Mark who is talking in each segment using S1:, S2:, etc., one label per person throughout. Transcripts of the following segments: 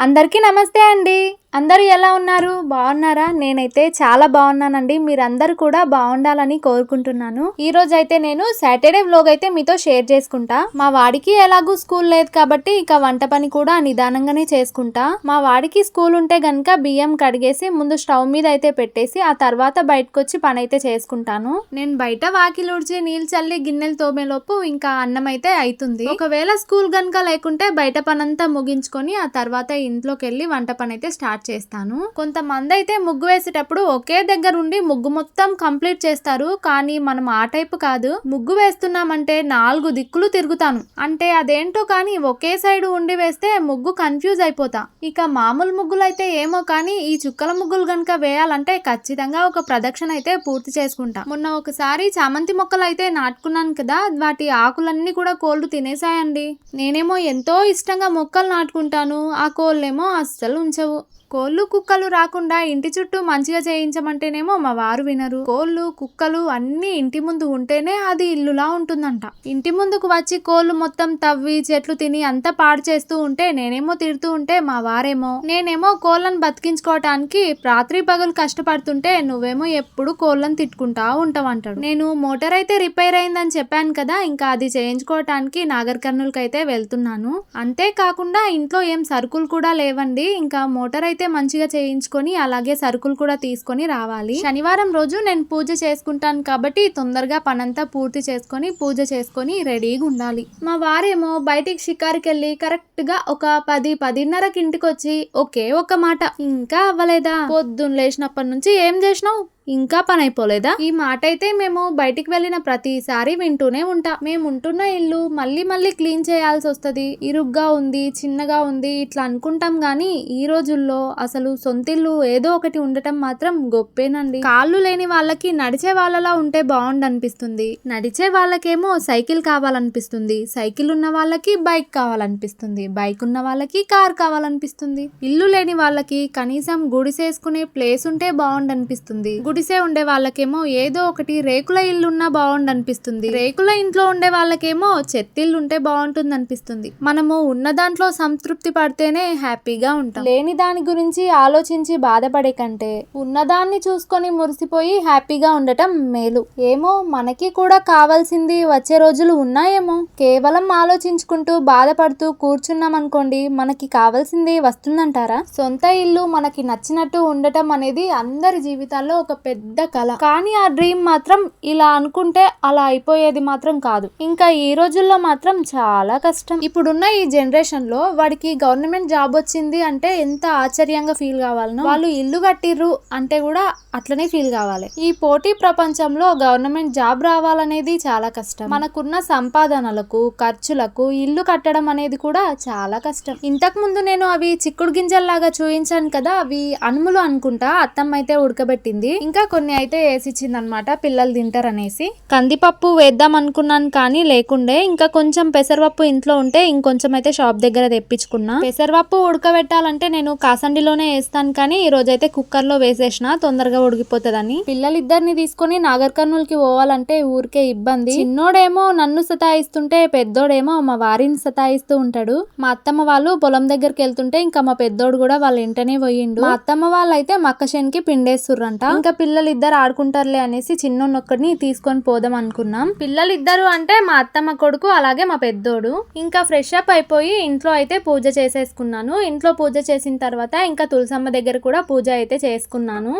S1: అందరికీ నమస్తే అండి. అందరూ ఎలా ఉన్నారు? బాగున్నారా? నేనైతే చాలా బాగున్నానండి. మీరందరూ కూడా బాగుండాలని కోరుకుంటున్నాను. ఈ రోజు అయితే నేను సాటర్డే వ్లోగ్ అయితే మీతో షేర్ చేసుకుంటా. మా వాడికి ఎలాగూ స్కూల్ లేదు కాబట్టి ఇక వంట పని కూడా నిదానంగానే చేసుకుంటా. మా వాడికి స్కూల్ ఉంటే గనక బియ్యం కడిగేసి ముందు స్టవ్ మీద అయితే పెట్టేసి ఆ తర్వాత బయటకు వచ్చి పని అయితే చేసుకుంటాను. నేను బయట వాకిలు ఉడిచి నీళ్ళు చల్లి గిన్నెలు తోమేలోపు ఇంకా అన్నం అయితే అవుతుంది ఒకవేళ స్కూల్ గనక లేకుంటే బయట పనంతా ముగించుకొని ఆ తర్వాత ఇంట్లోకి వెళ్ళి వంట పని అయితే స్టార్ట్ చేస్తాను. కొంతమంది అయితే ముగ్గు వేసేటప్పుడు ఒకే దగ్గర ఉండి ముగ్గు మొత్తం కంప్లీట్ చేస్తారు. కానీ మనం ఆ టైపు కాదు. ముగ్గు వేస్తున్నామంటే నాలుగు దిక్కులు తిరుగుతాను. అంటే అదేంటో కానీ ఒకే సైడ్ ఉండి వేస్తే ముగ్గు కన్ఫ్యూజ్ అయిపోతా. ఇక మామూలు ముగ్గులు అయితే ఏమో కానీ ఈ చుక్కల ముగ్గులు గనక వేయాలంటే ఖచ్చితంగా ఒక ప్రదక్షిణ అయితే పూర్తి చేసుకుంటా. మొన్న ఒకసారి చామంతి మొక్కలు అయితే నాటుకున్నాను కదా వాటి ఆకులన్నీ కూడా కోళ్ళు తినేసాయండి నేనేమో ఎంతో ఇష్టంగా మొక్కలు నాటుకుంటాను. ఆ కోళ్ళేమో అస్సలు ఉంచవు. కోళ్ళు కుక్కలు రాకుండా ఇంటి చుట్టూ మంచిగా చేయించమంటేనేమో మా వారు వినరు. కోళ్ళు కుక్కలు అన్ని ఇంటి ముందు ఉంటేనే అది ఇల్లులా ఉంటుందంట. ఇంటి ముందుకు వచ్చి కోళ్ళు మొత్తం తవ్వి చెట్లు తిని అంతా పాడు చేస్తూ ఉంటే నేనేమో తిడుతూ ఉంటే మా వారేమో నేనేమో కోళ్ళను బతికించుకోవటానికి రాత్రి పగలు కష్టపడుతుంటే నువ్వేమో ఎప్పుడు కోళ్ళను తిట్టుకుంటా ఉంటావంటాడు. నేను మోటార్ అయితే రిపేర్ అయిందని చెప్పాను కదా ఇంకా అది చేయించుకోవటానికి నాగర్ కర్నూలుకి అయితే వెళ్తున్నాను. అంతేకాకుండా ఇంట్లో ఏం సరుకులు కూడా లేవండి ఇంకా మోటార్ అయితే మంచిగా చేయించుకొని అలాగే సరుకులు కూడా తీసుకొని రావాలి. శనివారం రోజు నేను పూజ చేసుకుంటాను కాబట్టి తొందరగా పనంతా పూర్తి చేసుకొని పూజ చేసుకొని రెడీగా ఉండాలి. మా వారేమో బయటికి షికారుకి వెళ్ళి కరెక్ట్గా ఒక పది పదిన్నరకి ఇంటికి వచ్చి ఒకే ఒక మాట ఇంకా అవ్వలేదా? పొద్దున్న లేచినప్పటి నుంచి ఏం చేసినావు? ఇంకా పని అయిపోలేదా ఈ మాట అయితే మేము బయటికి వెళ్ళిన ప్రతిసారి వింటూనే ఉంటా. మేము ఉంటున్న ఇల్లు మళ్ళీ మళ్ళీ క్లీన్ చేయాల్సి వస్తుంది ఇరుగ్గా ఉంది చిన్నగా ఉంది ఇట్లా అనుకుంటాం గానీ ఈ రోజుల్లో అసలు సొంతిల్లు ఏదో ఒకటి ఉండటం మాత్రం గొప్పేనండి. కాళ్ళు లేని వాళ్ళకి నడిచే వాళ్ళలా ఉంటే బాగుండనిపిస్తుంది నడిచే వాళ్ళకేమో సైకిల్ కావాలనిపిస్తుంది. సైకిల్ ఉన్న వాళ్ళకి బైక్ కావాలనిపిస్తుంది. బైక్ ఉన్న వాళ్ళకి కార్ కావాలనిపిస్తుంది. ఇల్లు లేని వాళ్ళకి కనీసం గుడిసేసుకునే ప్లేస్ ఉంటే బాగుండనిపిస్తుంది గుడి గుడిసే ఉండే వాళ్ళకేమో ఏదో ఒకటి రేకుల ఇల్లు ఉన్నా బాగుండు అనిపిస్తుంది రేకుల ఇంట్లో ఉండే వాళ్ళకేమో చెత్తిల్లు ఉంటే బాగుంటుంది అనిపిస్తుంది మనము ఉన్న దాంట్లో సంతృప్తి పడితేనే హ్యాపీగా ఉంటాం. లేని దాని గురించి ఆలోచించి బాధపడే కంటే ఉన్నదాన్ని చూసుకొని మురిసిపోయి హ్యాపీగా ఉండటం మేలు. ఏమో మనకి కూడా కావాల్సింది వచ్చే రోజులు ఉన్నాయేమో. కేవలం ఆలోచించుకుంటూ బాధపడుతూ కూర్చున్నాం అనుకోండి మనకి కావాల్సింది వస్తుందంటారా? సొంత ఇల్లు మనకి నచ్చినట్టు ఉండటం అనేది అందరి జీవితాల్లో ఒక పెద్ద కళ కానీ ఆ డ్రీమ్ మాత్రం ఇలా అనుకుంటే అలా అయిపోయేది మాత్రం కాదు. ఇంకా ఈ రోజుల్లో మాత్రం చాలా కష్టం. ఇప్పుడున్న ఈ జనరేషన్లో వాడికి గవర్నమెంట్ జాబ్ వచ్చింది అంటే ఎంత ఆశ్చర్యంగా ఫీల్ కావాలనో వాళ్ళు ఇల్లు కట్టిర్రు అంటే కూడా అట్లనే ఫీల్ కావాలి. ఈ పోటీ ప్రపంచంలో గవర్నమెంట్ జాబ్ రావాలనేది చాలా కష్టం. మనకున్న సంపాదనలకు ఖర్చులకు ఇల్లు కట్టడం అనేది కూడా చాలా కష్టం. ఇంతకు ముందు నేను అవి చిక్కుడు గింజల్లాగా చూయించాను కదా అవి అనుములు అనుకుంటా అత్తమ్మ అయితే ఉడకబెట్టింది. ఇంకా కొన్ని అయితే వేసిచ్చింది అనమాట పిల్లలు తింటారనేసి. కందిపప్పు వేద్దాం అనుకున్నాను కానీ లేకుండే ఇంకా కొంచెం పెసరపప్పు ఇంట్లో ఉంటే ఇంకొంచెం అయితే షాప్ దగ్గర తెప్పించుకున్నా. పెసరపప్పు ఉడకబెట్టాలంటే నేను కాసండిలోనే వేస్తాను కానీ ఈ రోజు అయితే కుక్కర్లో వేసేసిన తొందరగా ఉడికిపోతుందని. పిల్లలిద్దరిని తీసుకొని నాగర్ కర్నూలుకి పోవాలంటే ఊరికే ఇబ్బంది. చిన్నోడేమో నన్ను సతాయిస్తుంటే పెద్దోడేమో మా వారిని సతాయిస్తూ ఉంటాడు. మా అత్తమ్మ వాళ్ళు పొలం దగ్గరికి వెళ్తుంటే ఇంకా మా పెద్దోడు కూడా వాళ్ళ ఇంటనే పోయిండు. మా అత్తమ్మ వాళ్ళు అయితే మక్క పిండేస్తుర్రంట. ఇంకా పిల్లలు ఇద్దరు ఆడుకుంటారులే అనేసి చిన్నోన్నొక్కడిని తీసుకొని పోదాం అనుకున్నాం. పిల్లలు ఇద్దరు అంటే మా అత్తమ్మ కొడుకు అలాగే మా పెద్దోడు. ఇంకా ఫ్రెష్ అప్ అయిపోయి ఇంట్లో అయితే పూజ చేసేసుకున్నాను. ఇంట్లో పూజ చేసిన తర్వాత ఇంకా తులసమ్మ దగ్గర కూడా పూజ అయితే చేసుకున్నాను.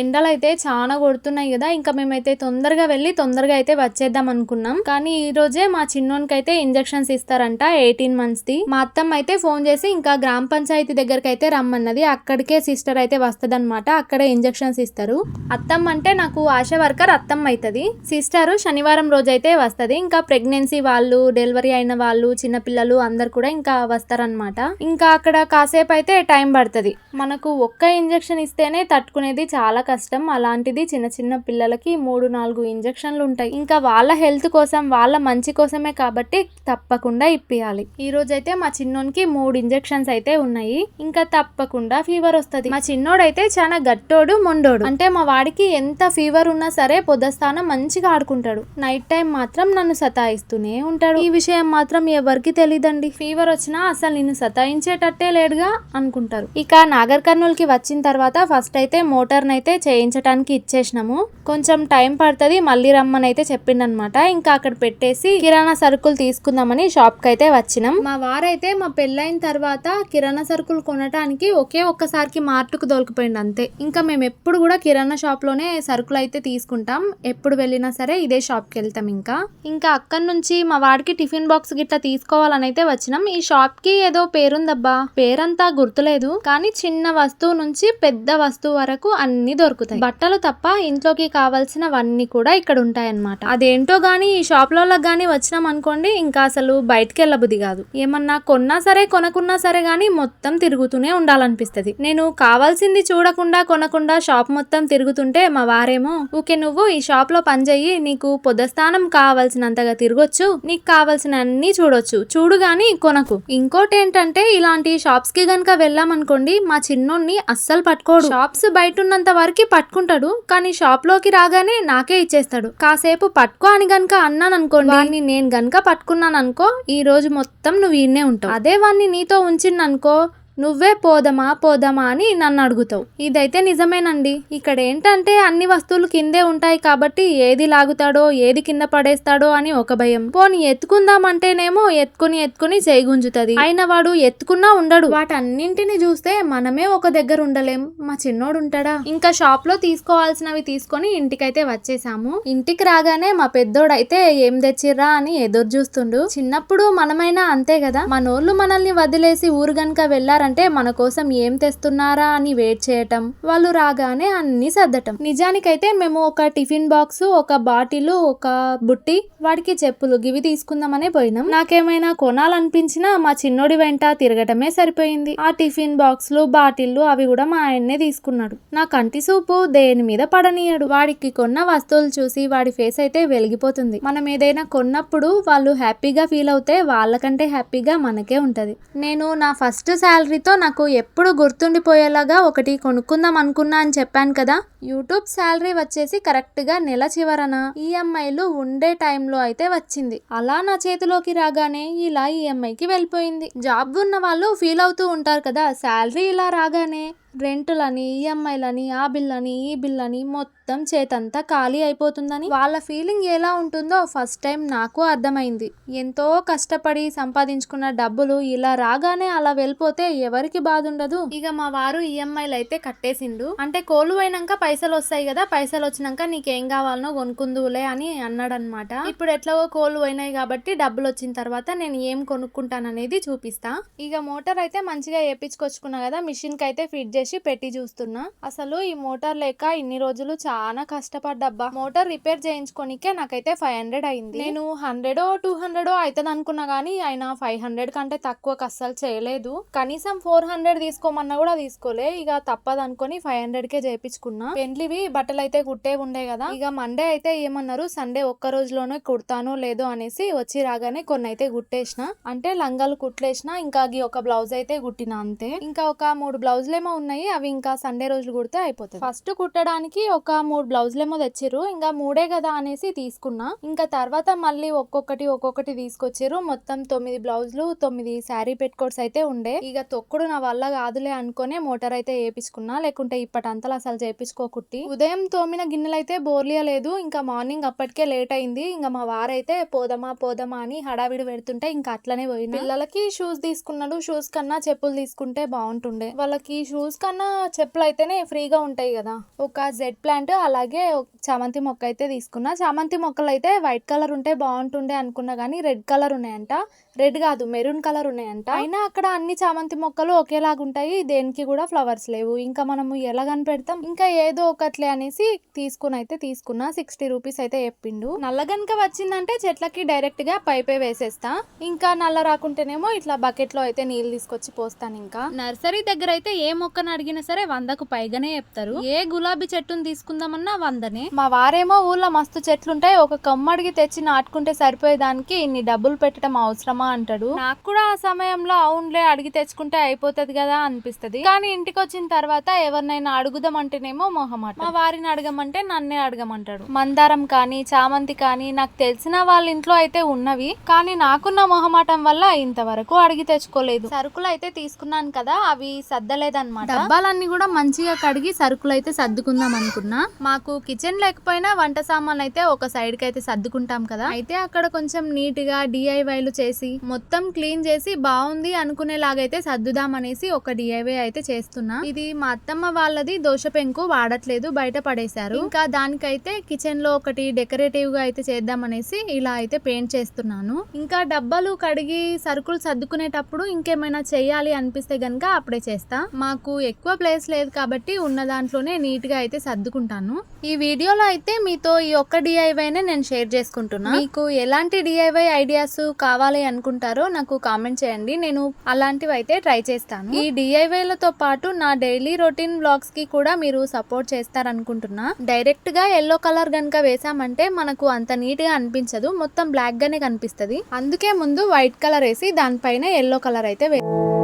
S1: ఎండలు అయితే చాలా కొడుతున్నాయి కదా ఇంకా మేమైతే తొందరగా వెళ్ళి తొందరగా అయితే వచ్చేద్దాం అనుకున్నాం. కానీ ఈ రోజే మా చిన్నోనికి అయితే ఇంజెక్షన్స్ ఇస్తారంట ఎయిటీన్ మంత్స్ ది మా అత్తమ్మ అయితే ఫోన్ చేసి ఇంకా గ్రామ పంచాయతీ దగ్గరికి అయితే రమ్మన్నది అక్కడికే సిస్టర్ అయితే వస్తుంది అనమాట అక్కడే ఇంజెక్షన్స్ ఇస్తారు. అత్తమ్మ అంటే నాకు ఆశా వర్కర్ అత్తమ్మ అవుతుంది సిస్టర్ శనివారం రోజు అయితే వస్తుంది. ఇంకా ప్రెగ్నెన్సీ వాళ్ళు డెలివరీ అయిన వాళ్ళు చిన్నపిల్లలు అందరు కూడా ఇంకా వస్తారనమాట ఇంకా అక్కడ కాసేపు అయితే టైం పడుతుంది. మనకు ఒక్క ఇంజెక్షన్ ఇస్తేనే తట్టుకునేది చాలా కష్టం. అలాంటిది చిన్న చిన్న పిల్లలకి మూడు నాలుగు ఇంజెక్షన్లు ఉంటాయి. ఇంకా వాళ్ళ హెల్త్ కోసం వాళ్ళ మంచి కోసమే కాబట్టి తప్పకుండా ఇప్పియాలి. ఈ రోజైతే మా చిన్నోనికి మూడు ఇంజెక్షన్స్ అయితే ఉన్నాయి. ఇంకా తప్పకుండా ఫీవర్ వస్తుంది. మా చిన్నోడైతే చాలా గట్టోడు మొండోడు. అంటే మా వాడికి ఎంత ఫీవర్ ఉన్నా సరే పొద్దస్థానం మంచిగా ఆడుకుంటాడు. నైట్ టైం మాత్రం నన్ను సతాయిస్తూనే ఉంటాడు. ఈ విషయం మాత్రం ఎవరికి తెలియదండి ఫీవర్ వచ్చినా అసలు నిన్ను సతాయించేటట్టే లేడుగా అనుకుంటారు. ఇక నాగర్ కర్నూలుకి వచ్చిన తర్వాత ఫస్ట్ అయితే మోటార్ అయితే చేయించడానికి ఇచ్చేసినాము. కొంచెం టైం పడుతుంది మళ్ళీ రమ్మని అయితే చెప్పిండనమాట. ఇంకా అక్కడ పెట్టేసి కిరాణా సరుకులు తీసుకుందామని షాప్కి అయితే వచ్చినాం. మా వారైతే మా పెళ్ళైన తర్వాత కిరాణా సరుకులు కొనడానికి ఒకే ఒక్కసారికి మార్టుకు దొరికిపోయింది అంతే. ఇంకా మేము ఎప్పుడు కూడా కిరాణా షాప్లోనే సరుకులు అయితే తీసుకుంటాం. ఎప్పుడు వెళ్ళినా సరే ఇదే షాప్కి వెళ్తాం ఇంకా. ఇంకా అక్కడి నుంచి మా వాడికి టిఫిన్ బాక్స్ గిట్లా తీసుకోవాలని అయితే వచ్చినాం. ఈ షాప్కి ఏదో పేరుందబ్బా. పేరంతా గుర్తులేదు. కానీ చిన్న వస్తువు నుంచి పెద్ద వస్తువు వరకు అన్ని దొరుకుతాయి. బట్టలు తప్ప ఇంట్లోకి కావాల్సినవన్నీ కూడా ఇక్కడ ఉంటాయన్నమాట. అదేంటో గానీ ఈ షాప్ గానీ వచ్చినాం అనుకోండి ఇంకా అసలు బయటకి వెళ్ళబుద్ధి కాదు. ఏమన్నా కొన్నా సరే కొనకున్నా సరే గానీ మొత్తం తిరుగుతూనే ఉండాలనిపిస్తది. నేను కావాల్సింది చూడకుండా కొనకుండా షాప్ మొత్తం తిరుగుతుంటే మా వారేమో ఊకే నువ్వు ఈ షాప్లో పనిచేయి నీకు పొద్దస్థానం కావాల్సినంతగా తిరగొచ్చు నీకు కావాల్సిన అన్ని చూడొచ్చు. చూడు గాని కొనకు. ఇంకోటి ఏంటంటే ఇలాంటి షాప్స్కి గనక వెళ్ళామనుకోండి మా చిన్నోడిని అస్సలు పట్టుకోడు. షాప్స్ బయట ఉన్నంత వరకు పట్టుకుంటాడు కానీ షాప్లోకి రాగానే నాకే ఇచ్చేస్తాడు. కాసేపు పట్టుకో అని గనక అన్నాను అనుకోండి వాడిని నేను గనక పట్టుకున్నాను అనుకో ఈ రోజు మొత్తం నువ్వు ఈయనే ఉంటావు. అదే వాడిని నీతో ఉంచిందనుకో నువ్వే పోదమా పోదమా అని నన్ను అడుగుతావు. ఇదైతే నిజమేనండి. ఇక్కడ ఏంటంటే అన్ని వస్తువులు కిందే ఉంటాయి కాబట్టి ఏది లాగుతాడో ఏది కింద పడేస్తాడో అని ఒక భయం. పోని ఎత్తుకుందామంటేనేమో ఎత్తుకుని ఎత్తుకుని చేయి గుంజుతుంది అయిన వాడు ఎత్తుకున్నా ఉండడు. వాటన్నింటిని చూస్తే మనమే ఒక దగ్గర ఉండలేం. మా చిన్నోడు ఉంటాడా? ఇంకా షాప్లో తీసుకోవాల్సినవి తీసుకొని ఇంటికైతే వచ్చేసాము ఇంటికి రాగానే మా పెద్దోడైతే ఏం తెచ్చిర్రా అని ఎదురు చూస్తుండు. చిన్నప్పుడు మనమైనా అంతే కదా? మనోళ్ళు మనల్ని వదిలేసి ఊరు గనుక వెళ్ళారు? వచ్చారంటే మన కోసం ఏం తెస్తున్నారా అని వెయిట్ చేయటం. వాళ్ళు రాగానే అన్ని సర్దటం. నిజానికైతే మేము ఒక టిఫిన్ బాక్స్ ఒక బాటిల్ ఒక బుట్టి వాడికి చెప్పులు గివి తీసుకుందామనే పోయినాం. నాకేమైనా కొనాలనిపించినా మా చిన్నోడి వెంట తిరగటమే సరిపోయింది. ఆ టిఫిన్ బాక్స్లు బాటిల్లు అవి కూడా మా ఆయన్నే తీసుకున్నాడు. నా కంటి సూపు దేని మీద పడనీయడు. వాడికి కొన్న వస్తువులు చూసి వాడి ఫేస్ అయితే వెలిగిపోతుంది. మనం ఏదైనా కొన్నప్పుడు వాళ్ళు హ్యాపీగా ఫీల్ అవుతే వాళ్ళకంటే హ్యాపీగా మనకే ఉంటది. నేను నా ఫస్ట్ శాలరీతో నాకు ఎప్పుడు గుర్తుండిపోయేలాగా ఒకటి కొనుక్కుందాం అనుకున్నా అని చెప్పాను కదా. యూట్యూబ్ శాలరీ వచ్చేసి కరెక్ట్గా నెల చివరన ఈఎంఐలు ఉండే టైంలో అయితే వచ్చింది. అలా నా చేతిలోకి రాగానే ఇలా ఈఎంఐకి వెళ్ళిపోయింది. జాబ్ ఉన్న వాళ్ళు ఫీల్ అవుతూ ఉంటారు కదా శాలరీ ఇలా రాగానే రెంటులని ఈఎంఐలని ఆ బిల్ అని ఈ బిల్ అని మొత్తం చేతంతా ఖాళీ అయిపోతుందని వాళ్ళ ఫీలింగ్ ఎలా ఉంటుందో ఫస్ట్ టైం నాకు అర్థమైంది. ఎంతో కష్టపడి సంపాదించుకున్న డబ్బులు ఇలా రాగానే అలా వెళ్ళిపోతే ఎవరికి బాధ ఉండదు ఇక మా వారు ఈఎంఐలు అయితే కట్టేసిండు. అంటే కోలువైనాక పైసలు వస్తాయి కదా పైసలు వచ్చినాక నీకేం కావాలనో కొనుక్కుందులే అని అన్నాడనమాట ఇప్పుడు ఎట్లాగో కోలు పోయినాయి కాబట్టి డబ్బులు వచ్చిన తర్వాత నేను ఏం కొనుక్కుంటాననేది చూపిస్తా. ఇక మోటార్ అయితే మంచిగా వేపించుకొచ్చుకున్నా కదా మిషన్కి అయితే ఫిట్ చేసి పెట్టి చూస్తున్నా. అసలు ఈ మోటార్ లేక ఇన్ని రోజులు చాలా కష్టపడ్డబ్బా. మోటార్ రిపేర్ చేయించుకోనికే నాకైతే ఫైవ్ హండ్రెడ్ అయింది. నేను హండ్రెడ్ టూ హండ్రెడ్ అవుతుంది అనుకున్నా గానీ ఆయన ఫైవ్ హండ్రెడ్ కంటే తక్కువకి అస్సలు చేయలేదు. కనీసం ఫోర్ హండ్రెడ్ తీసుకోమన్నా కూడా తీసుకోలే. ఇక తప్పదు అనుకుని ఫైవ్ హండ్రెడ్ కే చేయించుకున్నా. పెండ్లివి బట్టలు అయితే కుట్టే ఉండే కదా. ఇక మండే అయితే ఏమన్నారు? సండే ఒక్క రోజులోనే కుడతానో లేదో అనేసి వచ్చి రాగానే కొన్ని అయితే కుట్టేసిన. అంటే లంగాలు కుట్లేసిన. ఇంకా ఒక బ్లౌజ్ అయితే కుట్టిన అంతే. ఇంకా ఒక మూడు బ్లౌజులేమో ఉన్నాయి అవి ఇంకా సండే రోజులు కుడితే అయిపోతుంది. ఫస్ట్ కుట్టడానికి ఒక మూడు బ్లౌజులేమో తెచ్చిర్రు. ఇంకా మూడే కదా అనేసి తీసుకున్నా. ఇంకా తర్వాత మళ్ళీ ఒక్కొక్కటి ఒక్కొక్కటి తీసుకొచ్చారు మొత్తం తొమ్మిది బ్లౌజులు తొమ్మిది శారీ పెట్టుకోట్స్ అయితే ఉండే. ఇక తొక్కుడు నా వల్ల కాదులే అనుకునే మోటార్ అయితే వేపించుకున్నా లేకుంటే ఇప్పటంతలు అసలు చేపించుకోకుట్టి ఉదయం తోమిన గిన్నెలు అయితే బోర్లియలేదు. ఇంకా మార్నింగ్ అప్పటికే లేట్ అయింది. ఇంకా మా వారైతే పోదమా పోదమా అని హడావిడి పెడుతుంటే ఇంకా అట్లనే పోయింది పిల్లలకి షూస్ తీసుకున్నాడు. షూస్ కన్నా చెప్పులు తీసుకుంటే బాగుంటుండే. వాళ్ళకి షూస్ కన్నా చెప్పులు అయితేనే ఫ్రీగా ఉంటాయి కదా. ఒక జెడ్ ప్లాంట్ అలాగే చామంతి మొక్క అయితే తీసుకున్నా. చామంతి మొక్కలు అయితే వైట్ కలర్ ఉంటే బాగుంటుండే అనుకున్నా కానీ రెడ్ కలర్ ఉన్నాయంట. రెడ్ కాదు మెరూన్ కలర్ ఉన్నాయంట. అయినా అక్కడ అన్ని చామంతి మొక్కలు ఒకేలాగా ఉంటాయి దేనికి కూడా ఫ్లవర్స్ లేవు. ఇంకా మనము ఎలా కనిపెడతాం? ఇంకా ఏదో ఒకట్లే అనేసి తీసుకుని అయితే తీసుకున్నా. సిక్స్టీ రూపీస్ అయితే చెప్పిండు. నల్ల గనుక వచ్చిందంటే చెట్లకి డైరెక్ట్గా పైపే వేసేస్తా. ఇంకా నల్ల రాకుంటేనేమో ఇట్లా బకెట్లో అయితే నీళ్ళు తీసుకొచ్చి పోస్తాను ఇంకా. నర్సరీ దగ్గర అయితే ఏ మొక్కను అడిగినా సరే వందకు పైగానే చెప్తారు. ఏ గులాబీ చెట్టును తీసుకుందామన్నా వందనే. మా వారేమో ఊళ్ళో మస్తు చెట్లుంటాయి. ఒక కమ్మడికి తెచ్చి నాటుకుంటే సరిపోయేదానికి ఇన్ని డబ్బులు పెట్టడం అవసరమా? అంటాడు. నాకు కూడా ఆ సమయంలో అవునులే అడిగి తెచ్చుకుంటే అయిపోతది కదా అనిపిస్తది. కానీ ఇంటికి వచ్చిన తర్వాత ఎవరినైనా అడుగుదామంటేనేమో మొహమాట మా వారిని అడగమంటే నన్నే అడగమంటాడు. మందారం కానీ చామంతి కానీ నాకు తెలిసిన వాళ్ళ ఇంట్లో అయితే ఉన్నవి. కానీ నాకున్న మొహమాటం వల్ల ఇంతవరకు అడిగి తెచ్చుకోలేదు. సరుకులు అయితే తీసుకున్నాను కదా అవి సర్దలేదన్నమాట. డబ్బాలన్నీ కూడా మంచిగా కడిగి సరుకులు అయితే సర్దుకుందాం అనుకున్నా. మాకు కిచెన్ లేకపోయినా వంట సామాన్లు అయితే ఒక సైడ్కి అయితే సర్దుకుంటాం కదా. అయితే అక్కడ కొంచెం నీట్గా డిఐవైలు చేసి మొత్తం క్లీన్ చేసి బాగుంది అనుకునేలాగైతే సర్దుదాం అనేసి ఒక డిఐవై అయితే చేస్తున్నా. ఇది మా అత్తమ్మ వాళ్ళది దోశ పెంకు వాడట్లేదు బయట పడేశారు. ఇంకా దానికైతే కిచెన్లో ఒకటి డెకరేటివ్గా అయితే చేద్దాం అనేసి ఇలా అయితే పెయింట్ చేస్తున్నాను. ఇంకా డబ్బాలు కడిగి సరుకులు సర్దుకునేటప్పుడు ఇంకేమైనా చేయాలి అనిపిస్తే గనక అప్పుడే చేస్తా. మాకు ఎక్కువ ప్లేస్ లేదు కాబట్టి ఉన్న దాంట్లోనే నీట్గా అయితే సర్దుకుంటాను. ఈ వీడియోలో అయితే మీతో ఈ ఒక్క డిఐవైనే నేను షేర్ చేసుకుంటున్నా. మీకు ఎలాంటి డిఐవై ఐడియాస్ కావాలి అనుకుంటారో నాకు కామెంట్ చేయండి. నేను అలాంటివి అయితే ట్రై చేస్తాను. ఈ డిఐవైలతో పాటు నా డైలీ రొటీన్ బ్లాగ్స్కి కూడా మీరు సపోర్ట్ చేస్తారనుకుంటున్నా. డైరెక్ట్గా ఎల్లో కలర్ గనక వేసామంటే మనకు అంత నీట్గా అనిపించదు. మొత్తం బ్లాక్ గానే కనిపిస్తుంది. అందుకే ముందు వైట్ కలర్ వేసి దానిపైన ఎల్లో కలర్ అయితే వే-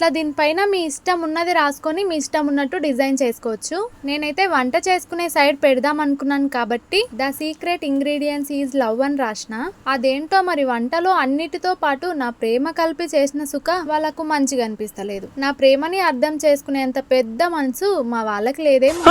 S1: ఇట్లా దీనిపైన మీ ఇష్టం ఉన్నది రాసుకొని మీ ఇష్టం ఉన్నట్టు డిజైన్ చేసుకోవచ్చు. నేనైతే వంట చేసుకునే సైడ్ పెడదాం అనుకున్నాను కాబట్టి the secret ingredients is love అని రాసిన. అదేంటో మరి వంటలో అన్నిటితో పాటు నా ప్రేమ కలిపి చేసిన సుఖ వాళ్ళకు మంచిగా అనిపిస్తలేదు. నా ప్రేమని అర్థం చేసుకునేంత పెద్ద మనసు మా వాళ్ళకి లేదేమో.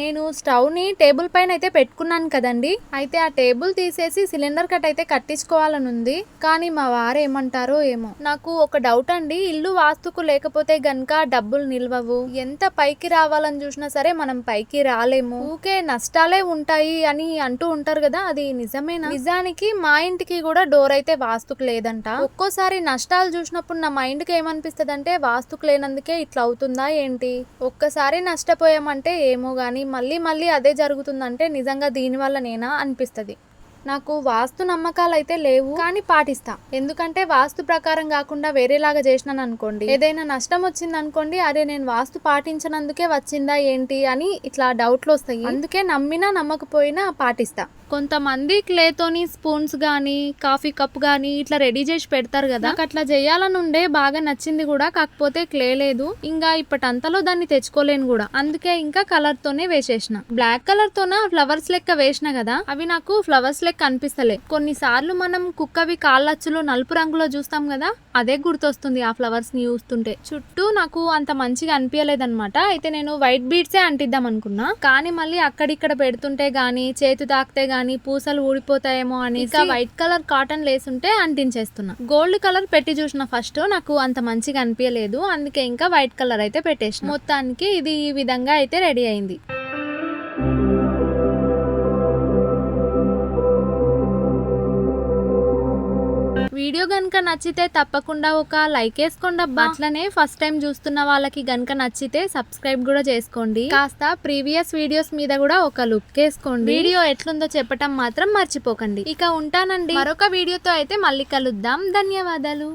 S1: నేను స్టవ్ని టేబుల్ పైన అయితే పెట్టుకున్నాను కదండి. అయితే ఆ టేబుల్ తీసేసి సిలిండర్ కట్ అయితే కట్టించుకోవాలని ఉంది కానీ మా వారు ఏమంటారో ఏమో. నాకు ఒక డౌట్ అండి. ఇల్లు వాస్తుకు లేకపోతే గనక డబ్బులు నిల్వవు. ఎంత పైకి రావాలని చూసినా సరే మనం పైకి రాలేము. ఊకే నష్టాలే ఉంటాయి అని అంటూ ఉంటారు కదా అది నిజమేనా? నిజానికి మా ఇంటికి కూడా డోర్ అయితే వాస్తుకు లేదంట. ఒక్కోసారి నష్టాలు చూసినప్పుడు నా మైండ్కి ఏమనిపిస్తుంది అంటే వాస్తుకు లేనందుకే ఇట్లా అవుతుందా ఏంటి? ఒక్కసారి నష్టపోయామంటే ఏమో గాని మళ్ళీ మళ్ళీ అదే జరుగుతుందంటే నిజంగా దీనివల్ల నేనా? అనిపిస్తుంది. నాకు వాస్తు నమ్మకాలు అయితే లేవు కానీ పాటిస్తా. ఎందుకంటే వాస్తు ప్రకారం కాకుండా వేరేలాగా చేసినాను అనుకోండి. ఏదైనా నష్టం వచ్చింది అనుకోండి అరే నేను వాస్తు పాటించనందుకే వచ్చిందా ఏంటి అని ఇట్లా డౌట్లు వస్తాయి. అందుకే నమ్మినా నమ్మకపోయినా పాటిస్తా. కొంతమంది క్లేతోని స్పూన్స్ గానీ కాఫీ కప్ గానీ ఇట్లా రెడీ చేసి పెడతారు కదా. నాకు అట్లా చేయాలని ఉండే బాగా నచ్చింది కూడా కాకపోతే క్లే లేదు. ఇంకా ఇప్పటంతలో దాన్ని తెచ్చుకోలేను కూడా. అందుకే ఇంకా కలర్ తోనే వేసేసిన. బ్లాక్ కలర్ తోన ఫ్లవర్స్ లెక్క వేసిన కదా. అవి నాకు ఫ్లవర్స్ లెక్క అనిపిస్తలే. కొన్నిసార్లు మనం కుక్కవి కాళ్ళచ్చులు నలుపు రంగులో చూస్తాం కదా అదే గుర్తొస్తుంది ఆ ఫ్లవర్స్ని చూస్తుంటే. చుట్టూ నాకు అంత మంచిగా అనిపించలేదన్నమాట అయితే నేను వైట్ బీడ్సే అంటిద్దాం అనుకున్నా. కానీ మళ్ళీ అక్కడిక్కడ పెడుతుంటే గానీ చేతు తాకితే గానీ పూసలు ఊడిపోతాయేమో అని ఇంకా వైట్ కలర్ కాటన్ లేస్ ఉంటే అంటించేస్తున్నా. గోల్డ్ కలర్ పెట్టి చూసిన ఫస్ట్ నాకు అంత మంచిగా అనిపించలేదు అందుకే ఇంకా వైట్ కలర్ అయితే పెట్టేసిన. మొత్తానికి ఇది ఈ విధంగా అయితే రెడీ అయింది. వీడియో గనుక నచ్చితే తప్పకుండా ఒక లైక్ వేసుకోండి అబ్బా. అట్లనే ఫస్ట్ టైం చూస్తున్న వాళ్ళకి గనుక నచ్చితే సబ్స్క్రైబ్ కూడా చేసుకోండి. కాస్త ప్రీవియస్ వీడియోస్ మీద కూడా ఒక లుక్ వేసుకోండి. వీడియో ఎట్లుందో చెప్పటం మాత్రం మర్చిపోకండి. ఇక ఉంటానండి. మరొక వీడియోతో అయితే మళ్ళీ కలుద్దాం. ధన్యవాదాలు.